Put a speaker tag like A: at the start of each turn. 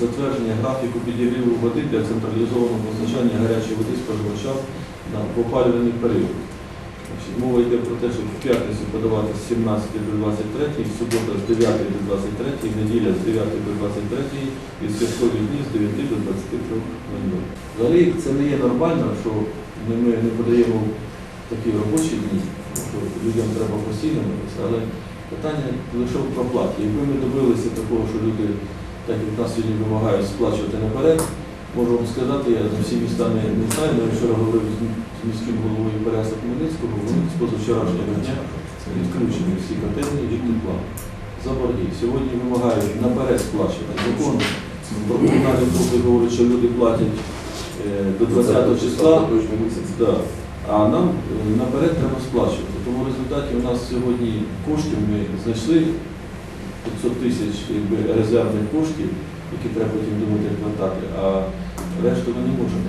A: затвердження графіку підігріву води для централізованого постачання гарячої води споживачам на опалювальний період. Мова йде про те, щоб в п'ятницю подавати з 17 до 23, в суботу з 9 до 23, в неділя з 9 до 23 і святкові дні з 9 до 23.00. Взагалі це не є нормально, що ми, не подаємо такі робочі дні, що людям треба постійно, але питання лише в проплаті. Якби ми добилися такого, що люди, так як нас сьогодні вимагають сплачувати наперед, можу вам сказати, я за всі міста не, не знаю, але вчора говорив з міським головою Переса Хмельницького, вони з позавчорашнього дня відключені всі котельні від тепла. За борги. Сьогодні вимагають наперед сплачувати. Закон про комунальні послуги говорить, що люди платять е, до 20 числа. Да. А нам е, наперед треба сплачувати. Тому в результаті у нас сьогодні коштів ми знайшли 500 тисяч резервних коштів, які треба потім думати як вертати, а решту ми не можемо.